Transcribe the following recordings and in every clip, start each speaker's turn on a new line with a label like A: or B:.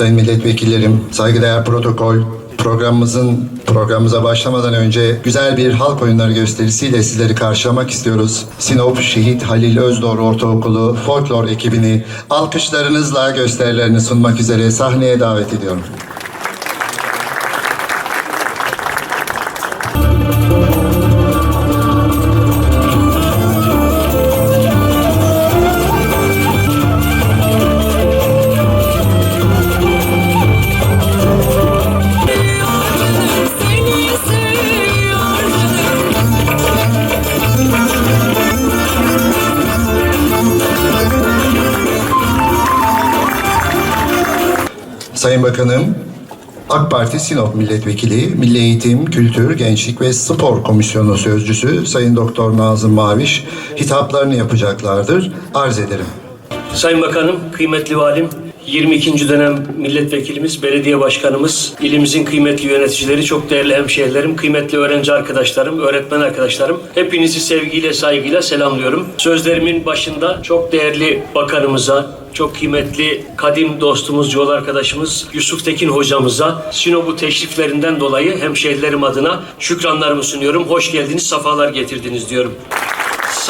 A: sayın milletvekillerim, saygıdeğer protokol, programımızın programımıza başlamadan önce güzel bir halk oyunları gösterisiyle sizleri karşılamak istiyoruz. Sinop Şehit Halil Özdoğru Ortaokulu folklor ekibini alkışlarınızla gösterilerini sunmak üzere sahneye davet ediyorum. Sayın Bakanım, AK Parti Sinop Milletvekili, Milli Eğitim, Kültür, Gençlik ve Spor Komisyonu Sözcüsü Sayın Doktor Nazım Maviş hitaplarını yapacaklardır. Arz ederim.
B: Sayın Bakanım, kıymetli valim, 22. dönem milletvekilimiz, belediye başkanımız, ilimizin kıymetli yöneticileri, çok değerli hemşehrilerim, kıymetli öğrenci arkadaşlarım, öğretmen arkadaşlarım. Hepinizi sevgiyle, saygıyla selamlıyorum. Sözlerimin başında çok değerli bakanımıza, çok kıymetli kadim dostumuz, yol arkadaşımız Yusuf Tekin hocamıza Sinop'u teşriflerinden dolayı hemşehrilerim adına şükranlarımı sunuyorum. Hoş geldiniz, safalar getirdiniz diyorum.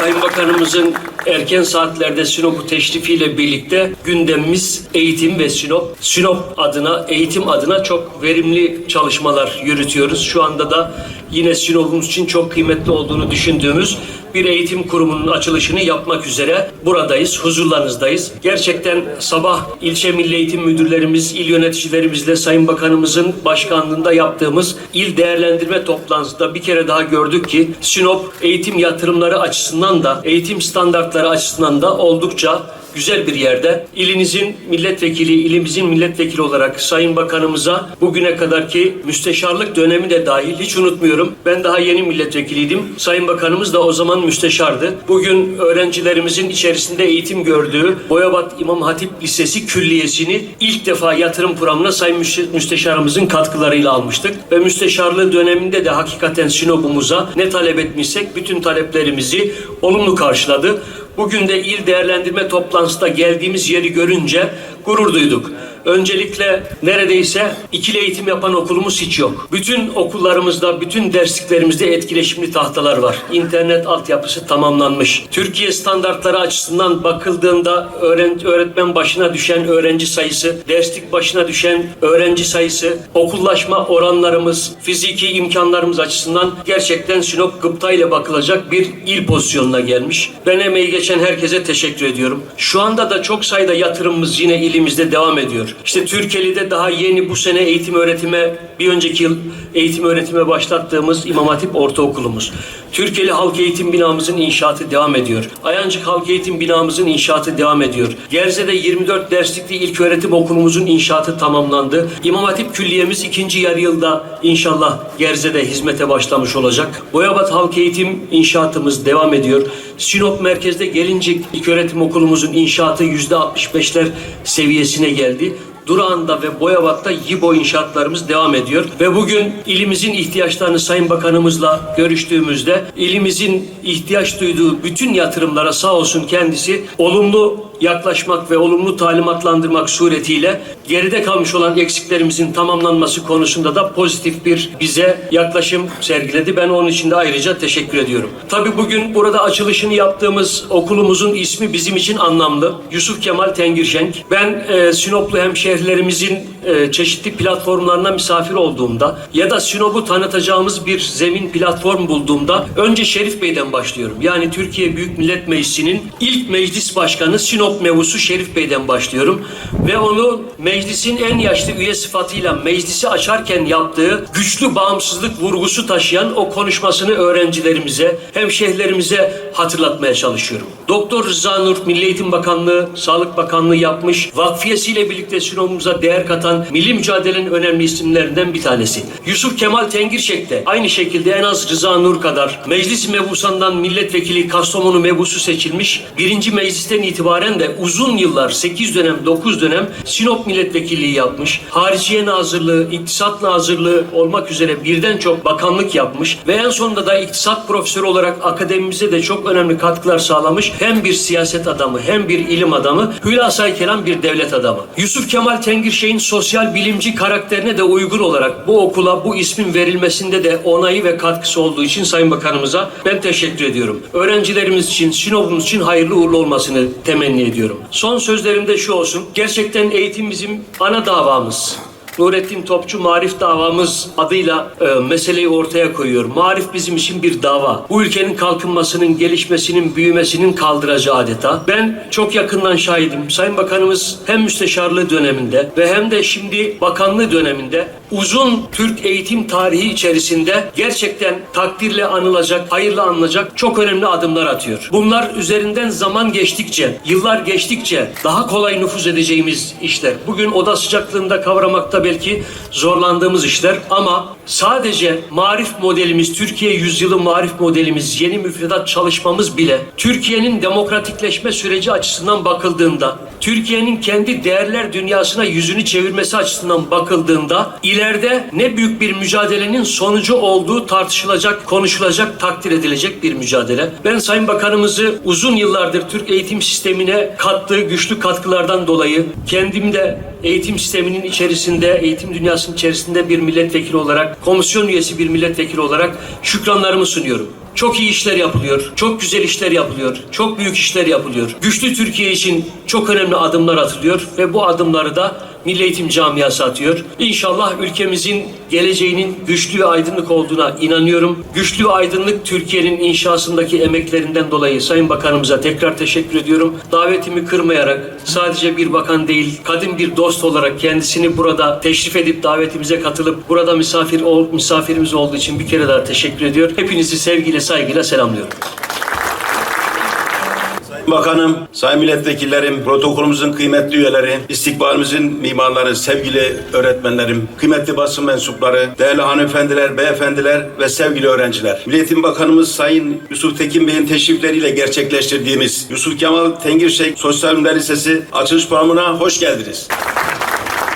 B: Sayın Bakanımızın erken saatlerde Sinop'u teşrifiyle birlikte gündemimiz eğitim ve Sinop. Sinop adına, eğitim adına çok verimli çalışmalar yürütüyoruz. Şu anda da yine Sinop'umuz için çok kıymetli olduğunu düşündüğümüz bir eğitim kurumunun açılışını yapmak üzere buradayız, huzurlarınızdayız. Gerçekten sabah ilçe milli eğitim müdürlerimiz, il yöneticilerimizle Sayın Bakanımızın başkanlığında yaptığımız il değerlendirme toplantısında bir kere daha gördük ki Sinop eğitim yatırımları açısından da eğitim standartları açısından da oldukça güzel bir yerde. İlinizin milletvekili, ilimizin milletvekili olarak Sayın Bakanımıza bugüne kadarki müsteşarlık dönemi de dahil hiç unutmuyorum. Ben daha yeni milletvekiliydim. Sayın Bakanımız da o zaman müsteşardı. Bugün öğrencilerimizin içerisinde eğitim gördüğü Boyabat İmam Hatip Lisesi külliyesini ilk defa yatırım programına Sayın Müste- Müsteşarımızın katkılarıyla almıştık. Ve müsteşarlığı döneminde de hakikaten Sinop'umuza ne talep etmişsek bütün taleplerimizi olumlu karşıladı. Bugün de il değerlendirme toplantısında geldiğimiz yeri görünce gurur duyduk. Öncelikle neredeyse ikili eğitim yapan okulumuz hiç yok. Bütün okullarımızda, bütün dersliklerimizde etkileşimli tahtalar var. İnternet altyapısı tamamlanmış. Türkiye standartları açısından bakıldığında öğretmen başına düşen öğrenci sayısı, derslik başına düşen öğrenci sayısı, okullaşma oranlarımız, fiziki imkanlarımız açısından gerçekten Sinop gıpta ile bakılacak bir il pozisyonuna gelmiş. Ben emeği geçen herkese teşekkür ediyorum. Şu anda da çok sayıda yatırımımız yine ilimizde devam ediyor. İşte Türkiye'de daha yeni bu sene eğitim öğretime, bir önceki yıl eğitim öğretime başlattığımız İmam Hatip Ortaokulumuz. Türkiye'li Halk Eğitim binamızın inşaatı devam ediyor. Ayancık Halk Eğitim binamızın inşaatı devam ediyor. Gerze'de 24 derslikli ilk öğretim okulumuzun inşaatı tamamlandı. İmam Hatip Külliyemiz ikinci yarı yılda inşallah Gerze'de hizmete başlamış olacak. Boyabat Halk Eğitim inşaatımız devam ediyor. Sinop merkezde Gelincik İlköğretim Okulumuzun inşaatı %65'ler seviyesine geldi. Durağan'da ve Boyabat'ta YİBO inşaatlarımız devam ediyor. Ve bugün ilimizin ihtiyaçlarını Sayın Bakanımızla görüştüğümüzde ilimizin ihtiyaç duyduğu bütün yatırımlara sağ olsun kendisi olumlu yaklaşmak ve olumlu talimatlandırmak suretiyle geride kalmış olan eksiklerimizin tamamlanması konusunda da pozitif bir bize yaklaşım sergiledi. Ben onun için de ayrıca teşekkür ediyorum. Tabii bugün burada açılışını yaptığımız okulumuzun ismi bizim için anlamlı. Yusuf Kemal Tengirşenk. Ben e, Sinoplu hemşehrilerimizin e, çeşitli platformlarına misafir olduğumda ya da Sinop'u tanıtacağımız bir zemin platform bulduğumda önce Şerif Bey'den başlıyorum. Yani Türkiye Büyük Millet Meclisi'nin ilk meclis başkanı Sinop mevusu Şerif Bey'den başlıyorum. Ve onu meclisin en yaşlı üye sıfatıyla meclisi açarken yaptığı güçlü bağımsızlık vurgusu taşıyan o konuşmasını öğrencilerimize, hemşehrilerimize hatırlatmaya çalışıyorum. Doktor Rıza Nur Milli Eğitim Bakanlığı, Sağlık Bakanlığı yapmış, vakfiyesiyle birlikte Sinop'umuza değer katan milli mücadelenin önemli isimlerinden bir tanesi. Yusuf Kemal Tengirşek de aynı şekilde en az Rıza Nur kadar meclis mebusandan milletvekili Kastamonu mebusu seçilmiş. Birinci meclisten itibaren de uzun yıllar 8 dönem 9 dönem Sinop milletvekilliği yapmış. Hariciye Nazırlığı, İktisat Nazırlığı olmak üzere birden çok bakanlık yapmış ve en sonunda da iktisat profesörü olarak akademimize de çok önemli katkılar sağlamış. Hem bir siyaset adamı hem bir ilim adamı, hülasay kelam bir devlet adamı. Yusuf Kemal Tengirşek'in sosyal sosyal bilimci karakterine de uygun olarak bu okula bu ismin verilmesinde de onayı ve katkısı olduğu için Sayın Bakanımıza ben teşekkür ediyorum. Öğrencilerimiz için, Sinop'umuz için hayırlı uğurlu olmasını temenni ediyorum. Son sözlerim de şu olsun. Gerçekten eğitim bizim ana davamız. Nurettin Topçu Marif Davamız adıyla e, meseleyi ortaya koyuyor. Marif bizim için bir dava. Bu ülkenin kalkınmasının, gelişmesinin, büyümesinin kaldıracağı adeta. Ben çok yakından şahidim. Sayın Bakanımız hem müsteşarlığı döneminde ve hem de şimdi bakanlığı döneminde uzun Türk eğitim tarihi içerisinde gerçekten takdirle anılacak, hayırla anılacak çok önemli adımlar atıyor. Bunlar üzerinden zaman geçtikçe, yıllar geçtikçe daha kolay nüfuz edeceğimiz işler. Bugün oda sıcaklığında kavramakta belki zorlandığımız işler ama sadece marif modelimiz, Türkiye yüzyılı marif modelimiz, yeni müfredat çalışmamız bile Türkiye'nin demokratikleşme süreci açısından bakıldığında, Türkiye'nin kendi değerler dünyasına yüzünü çevirmesi açısından bakıldığında ileride ne büyük bir mücadelenin sonucu olduğu tartışılacak, konuşulacak, takdir edilecek bir mücadele. Ben Sayın Bakanımızı uzun yıllardır Türk eğitim sistemine kattığı güçlü katkılardan dolayı kendim de eğitim sisteminin içerisinde, eğitim dünyasının içerisinde bir milletvekili olarak, komisyon üyesi bir milletvekili olarak şükranlarımı sunuyorum. Çok iyi işler yapılıyor. Çok güzel işler yapılıyor. Çok büyük işler yapılıyor. Güçlü Türkiye için çok önemli adımlar atılıyor ve bu adımları da Milli Eğitim Camiası atıyor. İnşallah ülkemizin geleceğinin güçlü ve aydınlık olduğuna inanıyorum. Güçlü ve aydınlık Türkiye'nin inşasındaki emeklerinden dolayı Sayın Bakanımıza tekrar teşekkür ediyorum. Davetimi kırmayarak sadece bir bakan değil, kadim bir dost olarak kendisini burada teşrif edip davetimize katılıp burada misafir ol, misafirimiz olduğu için bir kere daha teşekkür ediyor. Hepinizi sevgiyle, saygıyla selamlıyorum.
C: Bakanım, sayın milletvekillerim, protokolümüzün kıymetli üyeleri, istikbalimizin mimarları, sevgili öğretmenlerim, kıymetli basın mensupları, değerli hanımefendiler, beyefendiler ve sevgili öğrenciler. Milli Eğitim Bakanımız Sayın Yusuf Tekin Bey'in teşrifleriyle gerçekleştirdiğimiz Yusuf Kemal Tengirşek Sosyal Bilimler Lisesi açılış programına hoş geldiniz.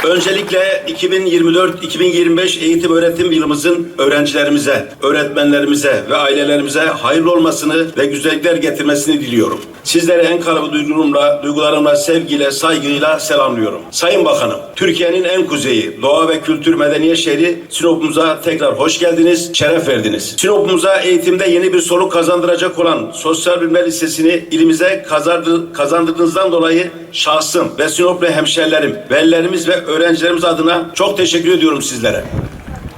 C: Öncelikle 2024-2025 eğitim öğretim yılımızın öğrencilerimize, öğretmenlerimize ve ailelerimize hayırlı olmasını ve güzellikler getirmesini diliyorum. Sizlere en kalıbı duygularımla, duygularımla, sevgiyle, saygıyla selamlıyorum. Sayın Bakanım, Türkiye'nin en kuzeyi, doğa ve kültür medeniyet şehri Sinop'umuza tekrar hoş geldiniz, şeref verdiniz. Sinop'umuza eğitimde yeni bir soluk kazandıracak olan Sosyal Bilimler Lisesi'ni ilimize kazandı- kazandırdığınızdan dolayı şahsım ve Sinoplu hemşerilerim, velilerimiz ve öğrencilerimiz adına çok teşekkür ediyorum sizlere.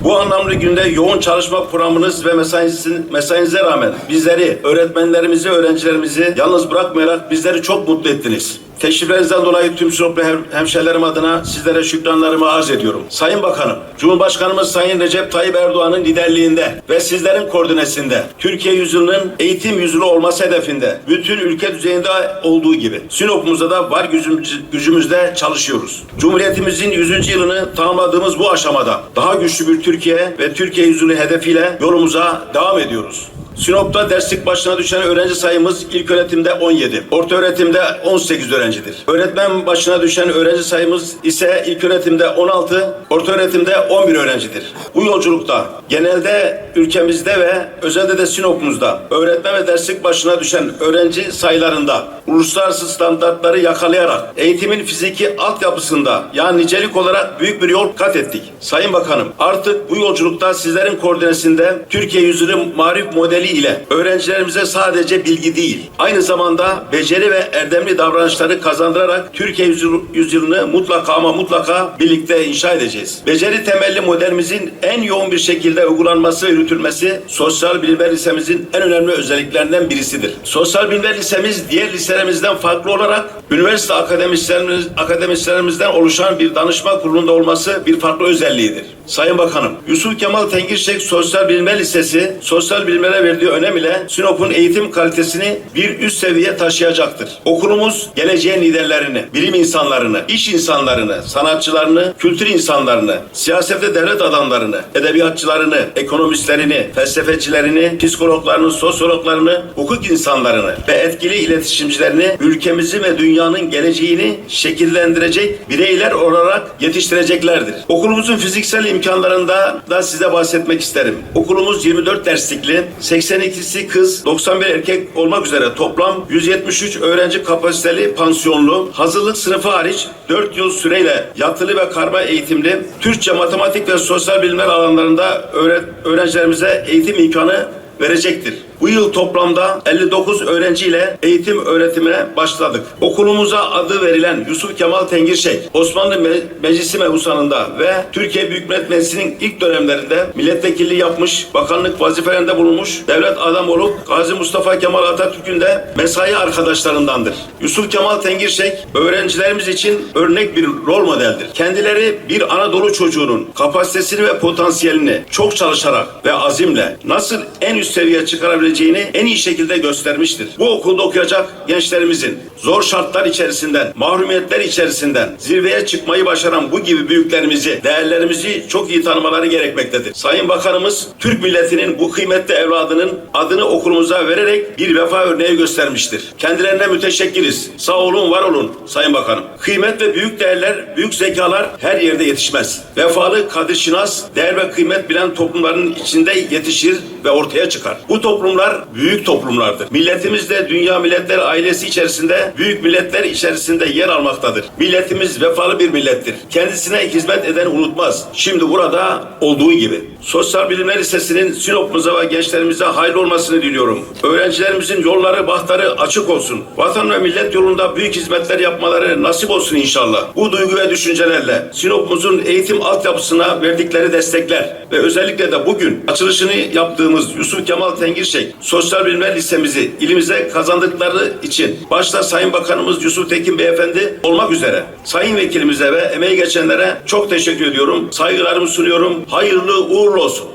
C: Bu anlamlı günde yoğun çalışma programınız ve mesainizin, mesainize rağmen bizleri, öğretmenlerimizi, öğrencilerimizi yalnız bırakmayarak bizleri çok mutlu ettiniz. Teşriflerinizden dolayı tüm Sinoplu hem- hemşerilerim adına sizlere şükranlarımı arz ediyorum. Sayın Bakanım, Cumhurbaşkanımız Sayın Recep Tayyip Erdoğan'ın liderliğinde ve sizlerin koordinesinde Türkiye yüzyılının eğitim yüzyılı olması hedefinde bütün ülke düzeyinde olduğu gibi Sinop'umuzda da var gücümüz, gücümüzde çalışıyoruz. Cumhuriyetimizin 100. yılını tamamladığımız bu aşamada daha güçlü bir Türkiye ve Türkiye yüzyılı hedefiyle yolumuza devam ediyoruz. Sinop'ta derslik başına düşen öğrenci sayımız ilk öğretimde 17, orta öğretimde 18 öğrencidir. Öğretmen başına düşen öğrenci sayımız ise ilk öğretimde 16, orta öğretimde 11 öğrencidir. Bu yolculukta genelde ülkemizde ve özellikle de Sinop'umuzda öğretmen ve derslik başına düşen öğrenci sayılarında uluslararası standartları yakalayarak eğitimin fiziki altyapısında yani nicelik olarak büyük bir yol kat ettik. Sayın Bakanım artık bu yolculukta sizlerin koordinesinde Türkiye yüzyılı marif modeli ile öğrencilerimize sadece bilgi değil aynı zamanda beceri ve erdemli davranışları kazandırarak Türkiye yüzyılı- yüzyılını mutlaka ama mutlaka birlikte inşa edeceğiz. Beceri temelli modelimizin en yoğun bir şekilde uygulanması ve yürütülmesi Sosyal Bilimler Lisemizin en önemli özelliklerinden birisidir. Sosyal Bilimler Lisemiz diğer liselerimizden farklı olarak üniversite akademisyenlerimiz, akademisyenlerimizden oluşan bir danışma kurulunda olması bir farklı özelliğidir. Sayın Bakanım, Yusuf Kemal Tengirşek Sosyal Bilimler Lisesi, sosyal bilimlere verdiği önem ile Sinop'un eğitim kalitesini bir üst seviyeye taşıyacaktır. Okulumuz geleceğin liderlerini, bilim insanlarını, iş insanlarını, sanatçılarını, kültür insanlarını, siyasette devlet adamlarını, edebiyatçılarını, ekonomistlerini, felsefecilerini, psikologlarını, sosyologlarını, hukuk insanlarını ve etkili iletişimcilerini ülkemizi ve dünyanın geleceğini şekillendirecek bireyler olarak yetiştireceklerdir. Okulumuzun fiziksel imkanlarında da size bahsetmek isterim. Okulumuz 24 derslikli, 82'si kız, 91 erkek olmak üzere toplam 173 öğrenci kapasiteli pansiyonlu, hazırlık sınıfı hariç 4 yıl süreyle yatılı ve karma eğitimli, Türkçe, matematik ve sosyal bilimler alanlarında öğret- öğrencilerimize eğitim imkanı verecektir. Bu yıl toplamda 59 öğrenciyle eğitim öğretimine başladık. Okulumuza adı verilen Yusuf Kemal Tengirşek, Osmanlı Me- Meclisi mebusanında ve Türkiye Büyük Millet Meclisi'nin ilk dönemlerinde milletvekilliği yapmış, bakanlık vazifelerinde bulunmuş, devlet adam olup Gazi Mustafa Kemal Atatürk'ün de mesai arkadaşlarındandır. Yusuf Kemal Tengirşek öğrencilerimiz için örnek bir rol modeldir. Kendileri bir Anadolu çocuğunun kapasitesini ve potansiyelini çok çalışarak ve azimle nasıl en üst seviyeye çıkarabileceğini en iyi şekilde göstermiştir. Bu okulda okuyacak gençlerimizin zor şartlar içerisinden, mahrumiyetler içerisinden zirveye çıkmayı başaran bu gibi büyüklerimizi, değerlerimizi çok iyi tanımaları gerekmektedir. Sayın Bakanımız Türk milletinin bu kıymetli evladının adını okulumuza vererek bir vefa örneği göstermiştir. Kendilerine müteşekkiriz. Sağ olun, var olun Sayın Bakanım. Kıymet ve büyük değerler, büyük zekalar her yerde yetişmez. Vefalı, kadirşinas, değer ve kıymet bilen toplumların içinde yetişir ve ortaya çıkar. Bu toplumlar büyük toplumlardır. Milletimiz de dünya milletler ailesi içerisinde büyük milletler içerisinde yer almaktadır. Milletimiz vefalı bir millettir. Kendisine hizmet eden unutmaz. Şimdi burada olduğu gibi. Sosyal Bilimler Lisesi'nin Sinop'umuza ve gençlerimize hayırlı olmasını diliyorum. Öğrencilerimizin yolları, bahtları açık olsun. Vatan ve millet yolunda büyük hizmetler yapmaları nasip olsun inşallah. Bu duygu ve düşüncelerle Sinop'umuzun eğitim altyapısına verdikleri destekler ve özellikle de bugün açılışını yaptığımız Yusuf Kemal Tengirşek Sosyal Bilimler Lisemizi ilimize kazandıkları için başta Sayın Bakanımız Yusuf Tekin Beyefendi olmak üzere Sayın Vekilimize ve emeği geçenlere çok teşekkür ediyorum. Saygılarımı sunuyorum. Hayırlı uğurlu olsun.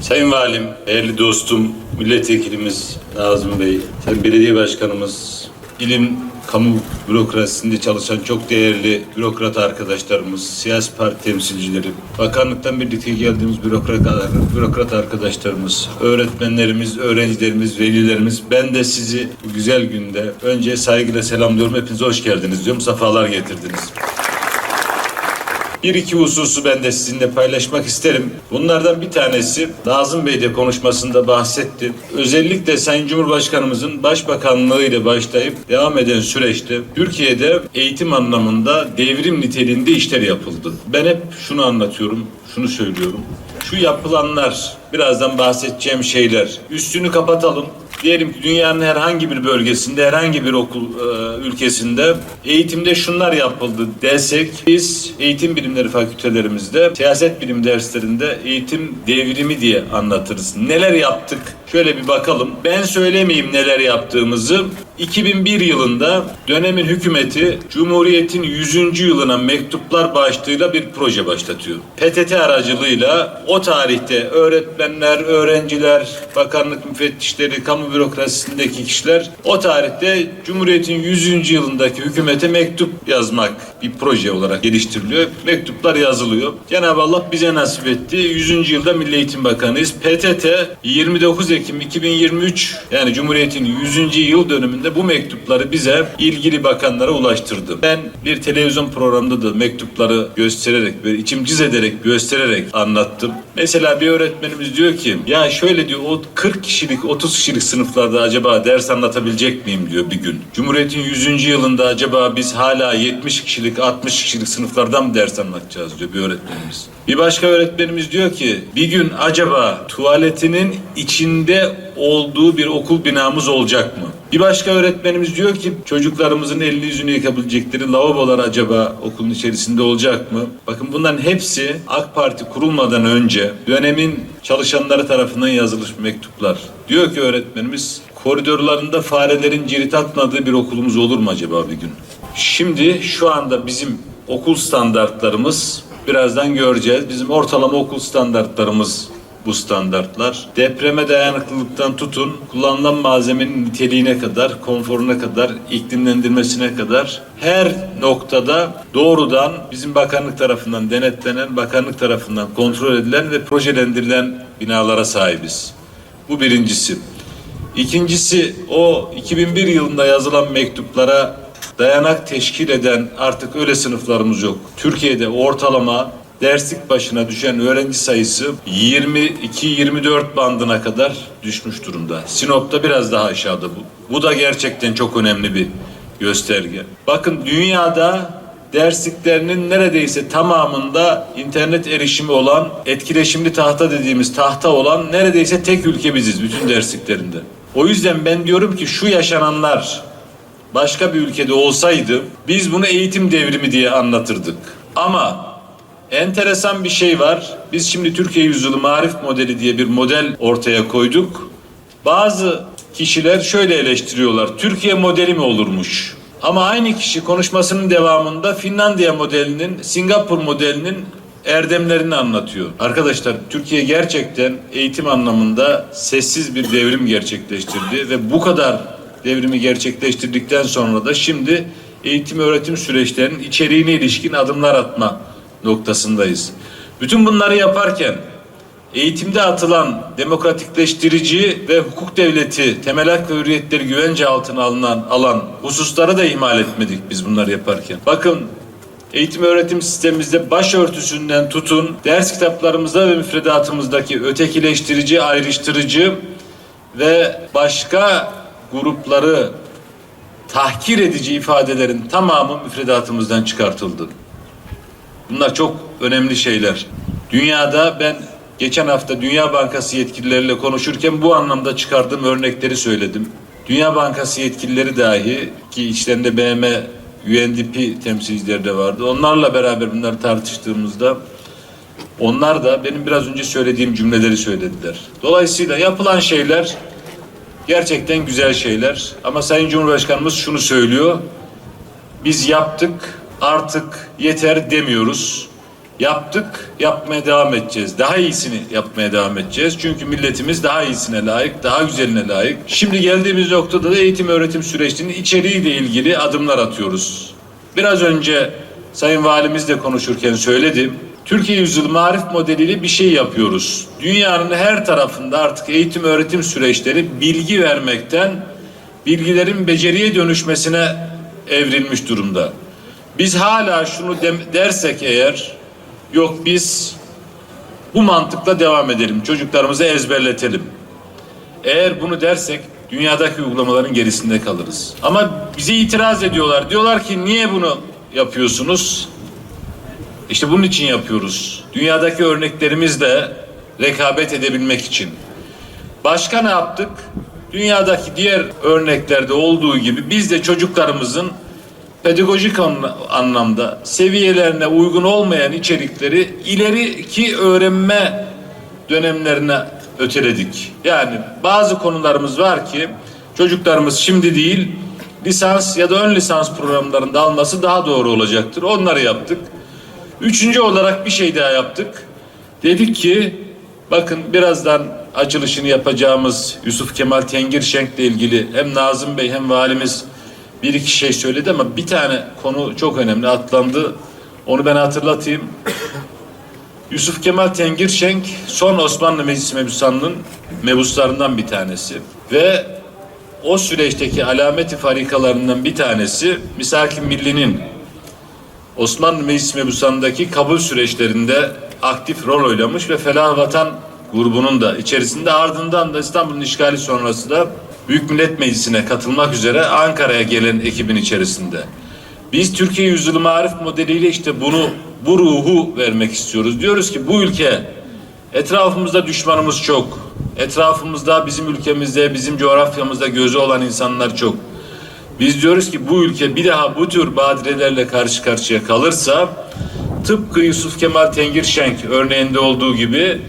D: Sayın Valim, değerli dostum, milletvekilimiz Nazım Bey, Sayın Belediye Başkanımız, ilim kamu bürokrasisinde çalışan çok değerli bürokrat arkadaşlarımız, siyasi parti temsilcileri, bakanlıktan birlikte geldiğimiz bürokrat, bürokrat arkadaşlarımız, öğretmenlerimiz, öğrencilerimiz, velilerimiz, ben de sizi bu güzel günde önce saygıyla selamlıyorum. Hepinize hoş geldiniz diyorum, safalar getirdiniz. Bir iki hususu ben de sizinle paylaşmak isterim. Bunlardan bir tanesi Nazım Bey de konuşmasında bahsetti. Özellikle Sayın Cumhurbaşkanımızın başbakanlığı ile başlayıp devam eden süreçte Türkiye'de eğitim anlamında devrim niteliğinde işler yapıldı. Ben hep şunu anlatıyorum, şunu söylüyorum. Şu yapılanlar, birazdan bahsedeceğim şeyler, üstünü kapatalım. Diyelim ki dünyanın herhangi bir bölgesinde, herhangi bir okul e, ülkesinde eğitimde şunlar yapıldı desek biz eğitim bilimleri fakültelerimizde siyaset bilim derslerinde eğitim devrimi diye anlatırız. Neler yaptık? Şöyle bir bakalım. Ben söylemeyeyim neler yaptığımızı. 2001 yılında dönemin hükümeti Cumhuriyet'in 100. yılına mektuplar başlığıyla bir proje başlatıyor. PTT aracılığıyla o tarihte öğretmenler, öğrenciler, bakanlık müfettişleri, kamu bürokrasisindeki kişiler o tarihte Cumhuriyet'in 100. yılındaki hükümete mektup yazmak bir proje olarak geliştiriliyor. Mektuplar yazılıyor. Cenab-ı Allah bize nasip etti. 100. yılda Milli Eğitim Bakanıyız. PTT 29 Ekim 2023 yani Cumhuriyet'in 100. yıl dönümünde bu mektupları bize ilgili bakanlara ulaştırdı. Ben bir televizyon programında da mektupları göstererek böyle içim cız ederek göstererek anlattım. Mesela bir öğretmenimiz diyor ki ya şöyle diyor o 40 kişilik 30 kişilik sınıflarda acaba ders anlatabilecek miyim diyor bir gün. Cumhuriyet'in 100. yılında acaba biz hala 70 kişilik 60 kişilik sınıflardan mı ders anlatacağız diyor bir öğretmenimiz. Bir başka öğretmenimiz diyor ki bir gün acaba tuvaletinin içinde olduğu bir okul binamız olacak mı? Bir başka öğretmenimiz diyor ki çocuklarımızın elini yüzünü yıkabilecekleri lavabolar acaba okulun içerisinde olacak mı? Bakın bunların hepsi AK Parti kurulmadan önce dönemin çalışanları tarafından yazılmış mektuplar. Diyor ki öğretmenimiz koridorlarında farelerin cirit atmadığı bir okulumuz olur mu acaba bir gün? Şimdi şu anda bizim okul standartlarımız birazdan göreceğiz. Bizim ortalama okul standartlarımız bu standartlar. Depreme dayanıklılıktan tutun, kullanılan malzemenin niteliğine kadar, konforuna kadar, iklimlendirmesine kadar her noktada doğrudan bizim bakanlık tarafından denetlenen, bakanlık tarafından kontrol edilen ve projelendirilen binalara sahibiz. Bu birincisi. İkincisi o 2001 yılında yazılan mektuplara dayanak teşkil eden artık öyle sınıflarımız yok. Türkiye'de ortalama derslik başına düşen öğrenci sayısı 22-24 bandına kadar düşmüş durumda. Sinop'ta biraz daha aşağıda bu. Bu da gerçekten çok önemli bir gösterge. Bakın dünyada dersliklerinin neredeyse tamamında internet erişimi olan, etkileşimli tahta dediğimiz tahta olan neredeyse tek ülke biziz bütün dersliklerinde. O yüzden ben diyorum ki şu yaşananlar başka bir ülkede olsaydı biz bunu eğitim devrimi diye anlatırdık. Ama enteresan bir şey var. Biz şimdi Türkiye Yüzyılı Marif Modeli diye bir model ortaya koyduk. Bazı kişiler şöyle eleştiriyorlar. Türkiye modeli mi olurmuş? Ama aynı kişi konuşmasının devamında Finlandiya modelinin, Singapur modelinin erdemlerini anlatıyor. Arkadaşlar Türkiye gerçekten eğitim anlamında sessiz bir devrim gerçekleştirdi ve bu kadar devrimi gerçekleştirdikten sonra da şimdi eğitim öğretim süreçlerinin içeriğine ilişkin adımlar atma noktasındayız. Bütün bunları yaparken eğitimde atılan demokratikleştirici ve hukuk devleti, temel hak ve hürriyetleri güvence altına alınan alan hususları da ihmal etmedik biz bunları yaparken. Bakın eğitim öğretim sistemimizde başörtüsünden tutun, ders kitaplarımızda ve müfredatımızdaki ötekileştirici, ayrıştırıcı ve başka grupları tahkir edici ifadelerin tamamı müfredatımızdan çıkartıldı. Bunlar çok önemli şeyler. Dünyada ben geçen hafta Dünya Bankası yetkilileriyle konuşurken bu anlamda çıkardığım örnekleri söyledim. Dünya Bankası yetkilileri dahi ki içlerinde BM, UNDP temsilcileri de vardı. Onlarla beraber bunları tartıştığımızda onlar da benim biraz önce söylediğim cümleleri söylediler. Dolayısıyla yapılan şeyler gerçekten güzel şeyler. Ama Sayın Cumhurbaşkanımız şunu söylüyor. Biz yaptık artık yeter demiyoruz. Yaptık, yapmaya devam edeceğiz. Daha iyisini yapmaya devam edeceğiz. Çünkü milletimiz daha iyisine layık, daha güzeline layık. Şimdi geldiğimiz noktada da eğitim öğretim süreçlerinin içeriğiyle ilgili adımlar atıyoruz. Biraz önce Sayın Valimiz de konuşurken söyledim. Türkiye Yüzyılı Marif modeliyle bir şey yapıyoruz. Dünyanın her tarafında artık eğitim öğretim süreçleri bilgi vermekten bilgilerin beceriye dönüşmesine evrilmiş durumda. Biz hala şunu dem- dersek eğer yok biz bu mantıkla devam edelim. Çocuklarımızı ezberletelim. Eğer bunu dersek dünyadaki uygulamaların gerisinde kalırız. Ama bize itiraz ediyorlar. Diyorlar ki niye bunu yapıyorsunuz? İşte bunun için yapıyoruz. Dünyadaki örneklerimizle rekabet edebilmek için. Başka ne yaptık? Dünyadaki diğer örneklerde olduğu gibi biz de çocuklarımızın pedagojik anla- anlamda seviyelerine uygun olmayan içerikleri ileriki öğrenme dönemlerine öteledik. Yani bazı konularımız var ki çocuklarımız şimdi değil lisans ya da ön lisans programlarında alması daha doğru olacaktır. Onları yaptık. Üçüncü olarak bir şey daha yaptık. Dedik ki bakın birazdan açılışını yapacağımız Yusuf Kemal Tengirşenk ile ilgili hem Nazım Bey hem valimiz bir iki şey söyledi ama bir tane konu çok önemli atlandı. Onu ben hatırlatayım. Yusuf Kemal Tengirşenk son Osmanlı Meclis Mebusanı'nın mebuslarından bir tanesi. Ve o süreçteki alameti farikalarından bir tanesi Misaki Milli'nin Osmanlı Meclis Mebusanı'ndaki kabul süreçlerinde aktif rol oynamış ve Felah Vatan grubunun da içerisinde ardından da İstanbul'un işgali sonrası da Büyük Millet Meclisi'ne katılmak üzere Ankara'ya gelen ekibin içerisinde. Biz Türkiye Yüzyılı Marif modeliyle işte bunu, bu ruhu vermek istiyoruz. Diyoruz ki bu ülke etrafımızda düşmanımız çok. Etrafımızda bizim ülkemizde, bizim coğrafyamızda gözü olan insanlar çok. Biz diyoruz ki bu ülke bir daha bu tür badirelerle karşı karşıya kalırsa tıpkı Yusuf Kemal Tengirşenk örneğinde olduğu gibi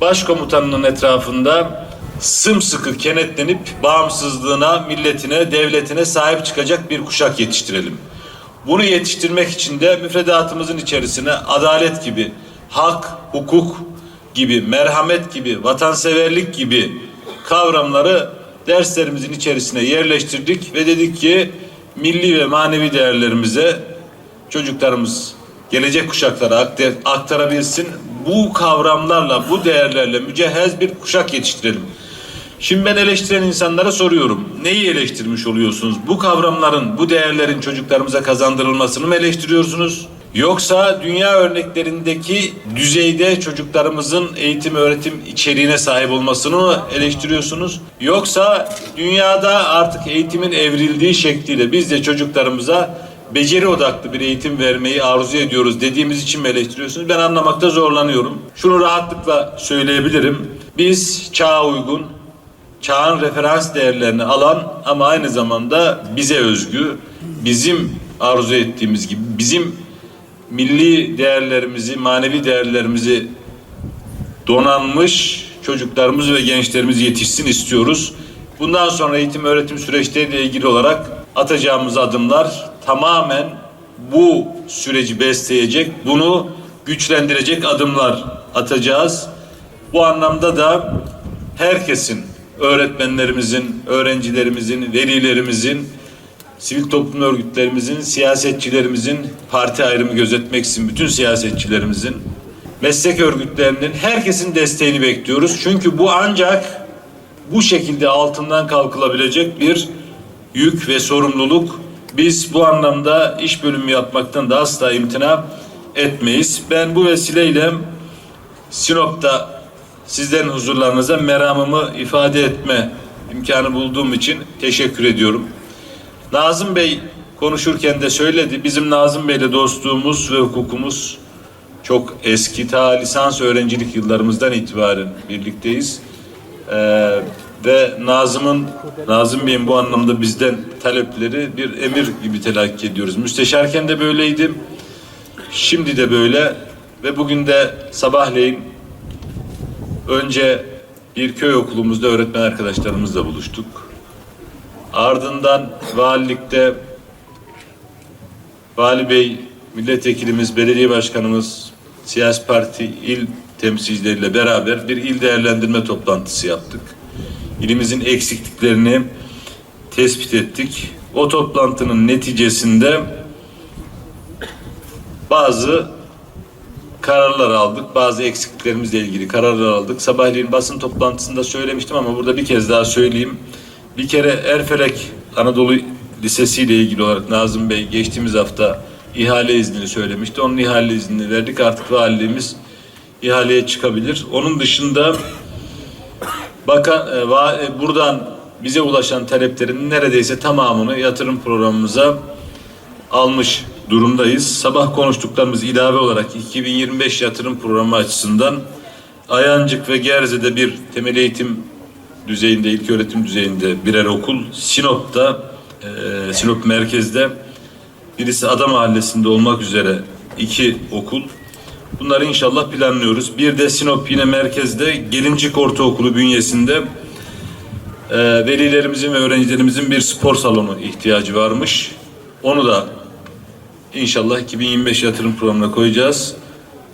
D: başkomutanının etrafında sımsıkı kenetlenip bağımsızlığına, milletine, devletine sahip çıkacak bir kuşak yetiştirelim. Bunu yetiştirmek için de müfredatımızın içerisine adalet gibi, hak, hukuk gibi, merhamet gibi, vatanseverlik gibi kavramları derslerimizin içerisine yerleştirdik ve dedik ki milli ve manevi değerlerimize çocuklarımız gelecek kuşaklara aktar- aktarabilsin. Bu kavramlarla, bu değerlerle mücehhez bir kuşak yetiştirelim. Şimdi ben eleştiren insanlara soruyorum. Neyi eleştirmiş oluyorsunuz? Bu kavramların, bu değerlerin çocuklarımıza kazandırılmasını mı eleştiriyorsunuz? Yoksa dünya örneklerindeki düzeyde çocuklarımızın eğitim öğretim içeriğine sahip olmasını mı eleştiriyorsunuz? Yoksa dünyada artık eğitimin evrildiği şekliyle biz de çocuklarımıza beceri odaklı bir eğitim vermeyi arzu ediyoruz dediğimiz için mi eleştiriyorsunuz? Ben anlamakta zorlanıyorum. Şunu rahatlıkla söyleyebilirim. Biz çağa uygun, çağın referans değerlerini alan ama aynı zamanda bize özgü, bizim arzu ettiğimiz gibi, bizim milli değerlerimizi, manevi değerlerimizi donanmış çocuklarımız ve gençlerimiz yetişsin istiyoruz. Bundan sonra eğitim öğretim süreçleriyle ilgili olarak atacağımız adımlar tamamen bu süreci besleyecek, bunu güçlendirecek adımlar atacağız. Bu anlamda da herkesin, öğretmenlerimizin, öğrencilerimizin, velilerimizin, sivil toplum örgütlerimizin, siyasetçilerimizin, parti ayrımı gözetmeksizin bütün siyasetçilerimizin, meslek örgütlerinin, herkesin desteğini bekliyoruz. Çünkü bu ancak bu şekilde altından kalkılabilecek bir yük ve sorumluluk. Biz bu anlamda iş bölümü yapmaktan da asla imtina etmeyiz. Ben bu vesileyle Sinop'ta sizlerin huzurlarınıza meramımı ifade etme imkanı bulduğum için teşekkür ediyorum. Nazım Bey konuşurken de söyledi. Bizim Nazım Bey'le dostluğumuz ve hukukumuz çok eski. Ta lisans öğrencilik yıllarımızdan itibaren birlikteyiz. Ee, ve Nazım'ın, Nazım Bey'in bu anlamda bizden talepleri bir emir gibi telakki ediyoruz. Müsteşarken de böyleydim. Şimdi de böyle ve bugün de sabahleyin önce bir köy okulumuzda öğretmen arkadaşlarımızla buluştuk. Ardından valilikte Vali Bey, milletvekilimiz, belediye başkanımız, siyasi parti il temsilcileriyle beraber bir il değerlendirme toplantısı yaptık. İlimizin eksikliklerini tespit ettik. O toplantının neticesinde bazı kararlar aldık. Bazı eksikliklerimizle ilgili kararlar aldık. Sabahleyin basın toplantısında söylemiştim ama burada bir kez daha söyleyeyim. Bir kere Erfelek Anadolu Lisesi ile ilgili olarak Nazım Bey geçtiğimiz hafta ihale iznini söylemişti. Onun ihale iznini verdik. Artık valiliğimiz ihaleye çıkabilir. Onun dışında bakan e, e, buradan bize ulaşan taleplerin neredeyse tamamını yatırım programımıza almış durumdayız. Sabah konuştuklarımız ilave olarak 2025 yatırım programı açısından Ayancık ve Gerze'de bir temel eğitim düzeyinde, ilk öğretim düzeyinde birer okul. Sinop'ta, e, Sinop merkezde birisi Ada Mahallesi'nde olmak üzere iki okul. Bunları inşallah planlıyoruz. Bir de Sinop yine merkezde Gelincik Ortaokulu bünyesinde e, velilerimizin ve öğrencilerimizin bir spor salonu ihtiyacı varmış. Onu da İnşallah 2025 yatırım programına koyacağız.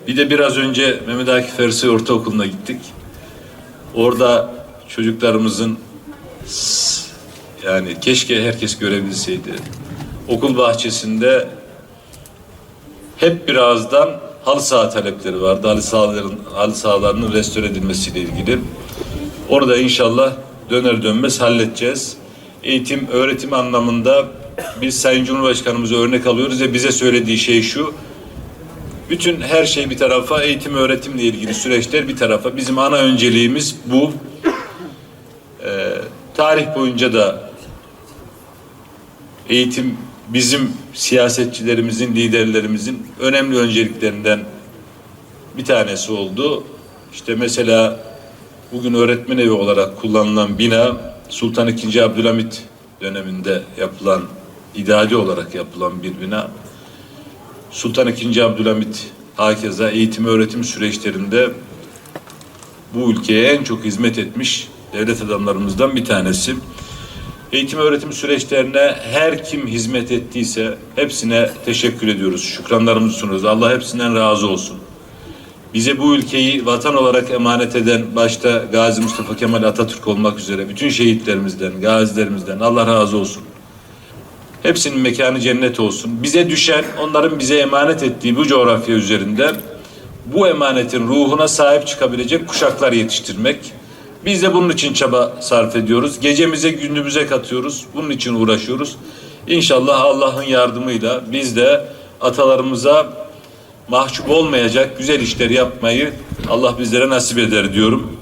D: Bir de biraz önce Mehmet Akif Ersoy Ortaokulu'na gittik. Orada çocuklarımızın yani keşke herkes görebilseydi. Okul bahçesinde hep birazdan halı saha talepleri vardı. Halı sahaların halı sahalarının restore edilmesiyle ilgili. Onu da inşallah döner dönmez halledeceğiz. Eğitim, öğretim anlamında biz Sayın Cumhurbaşkanımıza örnek alıyoruz ve bize söylediği şey şu. Bütün her şey bir tarafa, eğitim öğretimle ilgili süreçler bir tarafa. Bizim ana önceliğimiz bu. Tarih boyunca da eğitim bizim siyasetçilerimizin, liderlerimizin önemli önceliklerinden bir tanesi oldu. İşte mesela bugün öğretmen evi olarak kullanılan bina Sultan II. Abdülhamit döneminde yapılan, ideali olarak yapılan bir bina. Sultan II. Abdülhamit hakeza eğitim öğretim süreçlerinde bu ülkeye en çok hizmet etmiş devlet adamlarımızdan bir tanesi. Eğitim öğretim süreçlerine her kim hizmet ettiyse hepsine teşekkür ediyoruz. Şükranlarımızı sunuyoruz. Allah hepsinden razı olsun. Bize bu ülkeyi vatan olarak emanet eden başta Gazi Mustafa Kemal Atatürk olmak üzere bütün şehitlerimizden, gazilerimizden Allah razı olsun. Hepsinin mekanı cennet olsun. Bize düşen onların bize emanet ettiği bu coğrafya üzerinde bu emanetin ruhuna sahip çıkabilecek kuşaklar yetiştirmek. Biz de bunun için çaba sarf ediyoruz. Gecemize gündüzümüze katıyoruz. Bunun için uğraşıyoruz. İnşallah Allah'ın yardımıyla biz de atalarımıza mahcup olmayacak güzel işler yapmayı Allah bizlere nasip eder diyorum.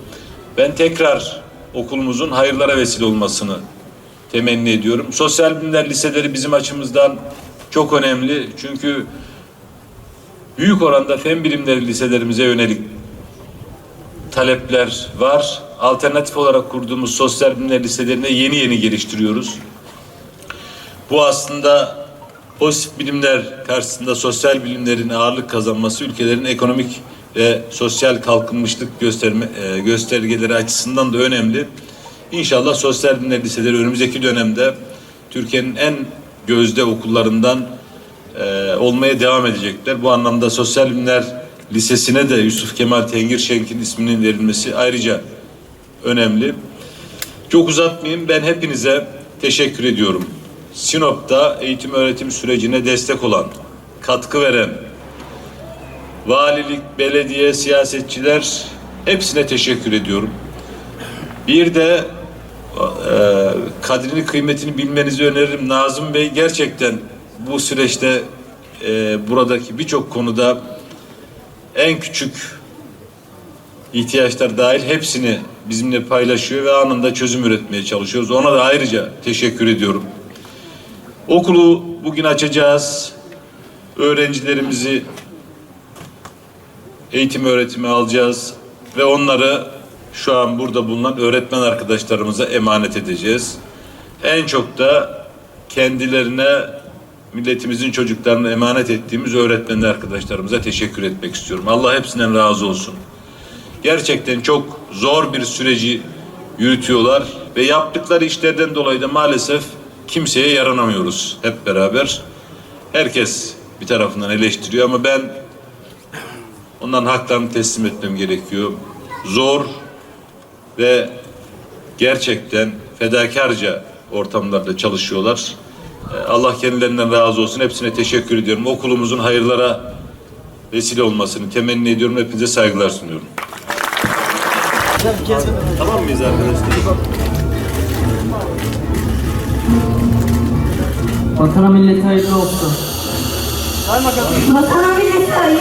D: Ben tekrar okulumuzun hayırlara vesile olmasını temenni ediyorum. Sosyal bilimler liseleri bizim açımızdan çok önemli. Çünkü büyük oranda fen bilimleri liselerimize yönelik talepler var. Alternatif olarak kurduğumuz sosyal bilimler liselerine yeni yeni geliştiriyoruz. Bu aslında pozitif bilimler karşısında sosyal bilimlerin ağırlık kazanması ülkelerin ekonomik ve sosyal kalkınmışlık gösterme, e, göstergeleri açısından da önemli. İnşallah sosyal bilimler liseleri önümüzdeki dönemde Türkiye'nin en gözde okullarından e, olmaya devam edecekler. Bu anlamda sosyal bilimler lisesine de Yusuf Kemal Tengir Şenk'in isminin verilmesi ayrıca önemli. Çok uzatmayayım. Ben hepinize teşekkür ediyorum. Sinop'ta eğitim öğretim sürecine destek olan, katkı veren, valilik, belediye, siyasetçiler hepsine teşekkür ediyorum. Bir de e, kadrini kıymetini bilmenizi öneririm. Nazım Bey gerçekten bu süreçte e, buradaki birçok konuda en küçük ihtiyaçlar dahil hepsini bizimle paylaşıyor ve anında çözüm üretmeye çalışıyoruz. Ona da ayrıca teşekkür ediyorum. Okulu bugün açacağız. Öğrencilerimizi eğitim öğretimi alacağız ve onları şu an burada bulunan öğretmen arkadaşlarımıza emanet edeceğiz. En çok da kendilerine milletimizin çocuklarına emanet ettiğimiz öğretmen arkadaşlarımıza teşekkür etmek istiyorum. Allah hepsinden razı olsun. Gerçekten çok zor bir süreci yürütüyorlar ve yaptıkları işlerden dolayı da maalesef kimseye yaranamıyoruz hep beraber. Herkes bir tarafından eleştiriyor ama ben onların haklarını teslim etmem gerekiyor. Zor ve gerçekten fedakarca ortamlarda çalışıyorlar. Ee, Allah kendilerinden razı olsun. Hepsine teşekkür ediyorum. Okulumuzun hayırlara vesile olmasını temenni ediyorum. Hepinize saygılar sunuyorum. Tamam mıyız arkadaşlar?
E: Vatana millete hayırlı olsun.
F: Vatana millete hayır.